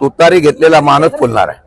तुतारी घेतलेला माणूस फुलणार आहे.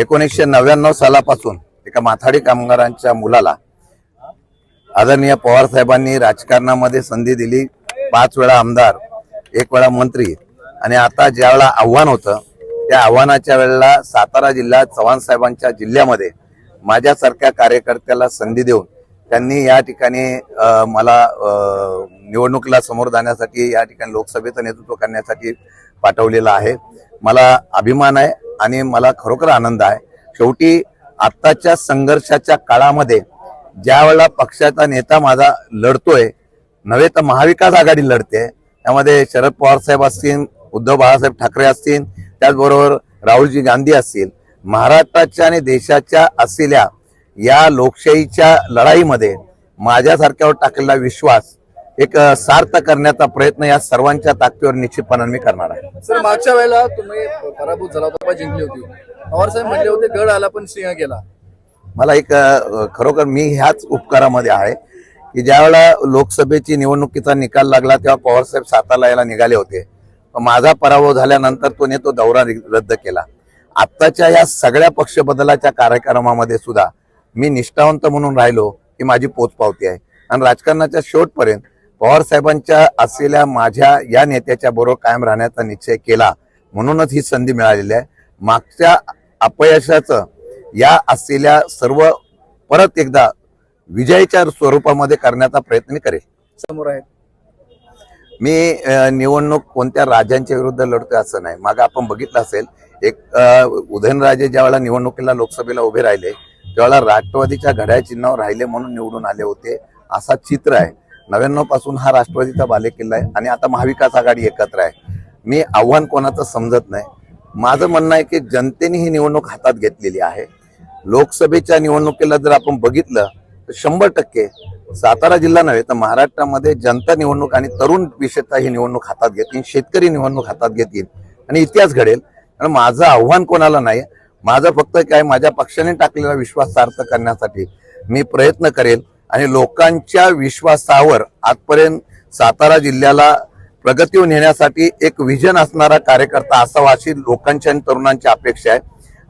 एकोणीसशे नव्याण्णव सालापासून एका माथाडी कामगारांच्या मुलाला आदरणीय पवार साहेबांनी राजकारणामध्ये संधी दिली. पाच वेळा आमदार एक वेळा मंत्री आणि आता ज्या वेळेला आव्हान होतं त्या आव्हानाच्या वेळेला सातारा जिल्ह्यात चव्हाण साहेबांच्या जिल्ह्यामध्ये माझ्यासारख्या कार्यकर्त्याला संधी देऊन त्यांनी या ठिकाणी मला निवडणुकीला समोर जाण्यासाठी या ठिकाणी लोकसभेचं नेतृत्व करण्यासाठी पाठवलेलं आहे. मला अभिमान आहे आणि मला खरोखर आनंद आहे. शेवटी आत्ताच्या संघर्षाच्या काळामध्ये ज्या वेळेला पक्षाचा नेता माझा लढतोय नव्हे तर महाविकास आघाडी लढते त्यामध्ये शरद पवार साहेब असतील उद्धव बाळासाहेब ठाकरे असतील त्याचबरोबर राहुलजी गांधी असतील महाराष्ट्राच्या आणि देशाच्या असलेल्या या लोकशाहीच्या लढाईमध्ये माझ्यासारख्यावर टाकलेला विश्वास एक सार्थ करण्याचा प्रयत्न या सर्वांच्या ताकदीवर निश्चितपणाने मी करणार आहे. सर मागच्या वेळेला तुम्ही पराभूत झाला होता जिंकली होती. पवार साहेब म्हणले होते गड आला पण सिंह गेला. मला एक खरोखर मी ह्याच उपकारामध्ये आहे की ज्यावेळेला लोकसभेची निवडणुकीचा निकाल लागला तेव्हा पवारसाहेब सातारा यायला निघाले होते. माझा पराभव झाल्यानंतर तो तो दौरा रद्द केला. आत्ताच्या या सगळ्या पक्ष बदलाच्या कार्यक्रमामध्ये सुद्धा मी निष्ठावंत म्हणून राहिलो ही माझी पोचपावती आहे. आणि राजकारणाच्या शेवटपर्यंत पवार साहेबांच्या असलेल्या माझ्या या नेत्याच्या बरोबर कायम राहण्याचा निश्चय केला म्हणूनच ही संधी मिळालेली आहे. मागच्या अपयशाचं या असलेल्या सर्व परत एकदा विजयाच्या स्वरूपामध्ये करण्याचा प्रयत्न करेल समोर आहेत. मी निवडणूक कोणत्या राजांच्या विरुद्ध लढतोय असं नाही. मागे आपण बघितलं असेल एक उदयनराजे ज्या वेळेला निवडणुकीला लोकसभेला उभे राहिले त्यावेळेला राष्ट्रवादीच्या घड्याळ चिन्हावर राहिले म्हणून निवडून आले होते असा चित्र आहे. नव्याण्णवपासून हा राष्ट्रवादीचा बालेकिल्ला आहे आणि आता महाविकास आघाडी एकत्र आहे. मी आव्हान कोणाचं समजत नाही. माझं म्हणणं आहे की जनतेने ही निवडणूक हातात घेतलेली आहे. लोकसभेच्या निवडणुकीला जर आपण बघितलं तर शंभर टक्के सातारा जिल्हा नव्हे तर महाराष्ट्रामध्ये जनता निवडणूक आणि तरुण विशेषतः ही निवडणूक हातात घेतील शेतकरी निवडणूक हातात घेतील. आणि इतिहास घडेल. आणि माझं आव्हान कोणाला नाही माझं फक्त काय माझ्या पक्षाने टाकलेला विश्वास सार्थ करण्यासाठी मी प्रयत्न करेल. आणि लोकांच्या विश्वासावर आजपर्यंत सातारा जिल्ह्याला प्रगतीवर नेण्यासाठी एक विजन असणारा कार्यकर्ता असावा अशी लोकांची आणि तरुणांची अपेक्षा आहे.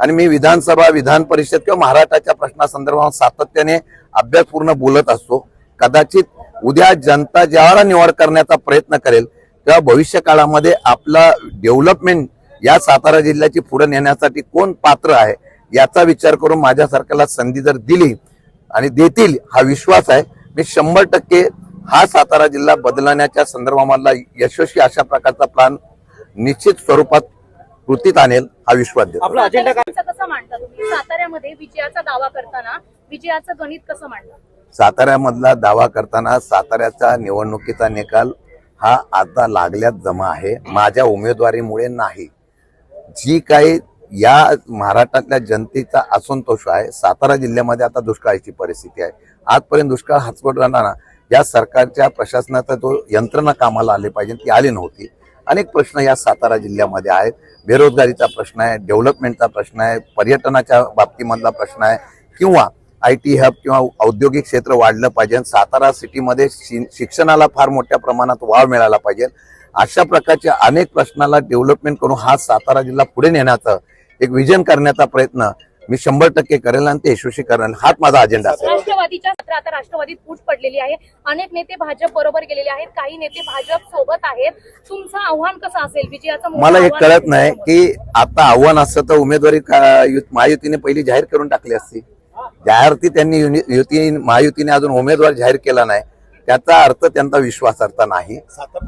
आणि मी विधानसभा विधान परिषद किंवा महाराष्ट्राच्या प्रश्नासंदर्भात सातत्याने अभ्यासपूर्ण बोलत असतो. कदाचित उद्या जनता ज्यावेळेला निवड करण्याचा प्रयत्न करेल तेव्हा भविष्य काळामध्ये आपला डेव्हलपमेंट या सातारा जिल्ह्याची पुढे नेण्यासाठी कोण पात्र आहे याचा विचार करून माझ्यासारख्याला संधी जर दिली आणि देतील हा विश्वास आहे. मी शंभर टक्के हा सातारा जिल्हा बदलण्याच्या संदर्भामधला यशस्वी अशा प्रकारचा प्लान निश्चित स्वरूपात कृतीत आणेल हा विश्वास देतो. आपला अजेंडा कसं मांडता तुम्ही? साताऱ्यामध्ये विजयाचा दावा करताना विजयाचं गणित कसं मांडता? साताऱ्यामधला दावा करताना साताऱ्याचा निवडणुकीचा निकाल हा आता लागल्यात जमा आहे. माझ्या उमेदवारीमुळे नाही. जी काही या महाराष्ट्रातल्या जनतेचा असंतोष आहे. सातारा जिल्ह्यामध्ये आता दुष्काळाची परिस्थिती आहे. आजपर्यंत दुष्काळ हातपट राहणारा या सरकारच्या प्रशासनाचा जो यंत्रणा कामाला आली पाहिजे ती आली नव्हती. अनेक प्रश्न या सातारा जिल्ह्यामध्ये आहेत. बेरोजगारीचा प्रश्न आहे डेव्हलपमेंटचा प्रश्न आहे पर्यटनाच्या बाबतीमधला प्रश्न आहे किंवा आय टी हब किंवा औद्योगिक क्षेत्र वाढलं पाहिजे. सातारा सिटीमध्ये शि- शिक्षणाला फार मोठ्या प्रमाणात वाव मिळाला पाहिजे. अशा प्रकारच्या अनेक प्रश्नाला डेव्हलपमेंट करून हा सातारा जिल्हा पुढे नेण्याचा एक विजन करण्याचा प्रयत्न मी शंभर टक्के करेल आणि ते यशस्वी करेल हाच माझा अजेंडा राष्ट्रवादीच्या आता राष्ट्रवादीत फूट पडलेली आहे. अनेक नेते भाजप बरोबर गेलेले आहेत. काही नेते भाजप सोबत आहेत. तुमचं आव्हान कसं असेल? विजयाचं मला हे कळत नाही. की आता आव्हान असतं तर उमेदवारी का- युत- महायुतीने पहिली जाहीर करून टाकली असती. जाहीरती त्यांनी युनि- युती महायुतीने अजून उमेदवार जाहीर केला नाही त्याचा अर्थ त्यांचा विश्वासार्थ नाही.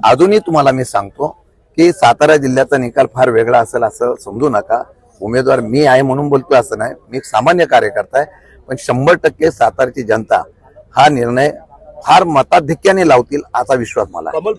अजूनही तुम्हाला मी सांगतो की सातारा जिल्ह्याचा निकाल फार वेगळा असेल असं समजू नका. उमेदवार मी आहे म्हणून बोलतोय असं नाही मी एक सामान्य कार्यकर्ता आहे पण शंभर टक्के सातारची जनता हा निर्णय फार मताधिक्याने लावतील असा विश्वास मला आहे.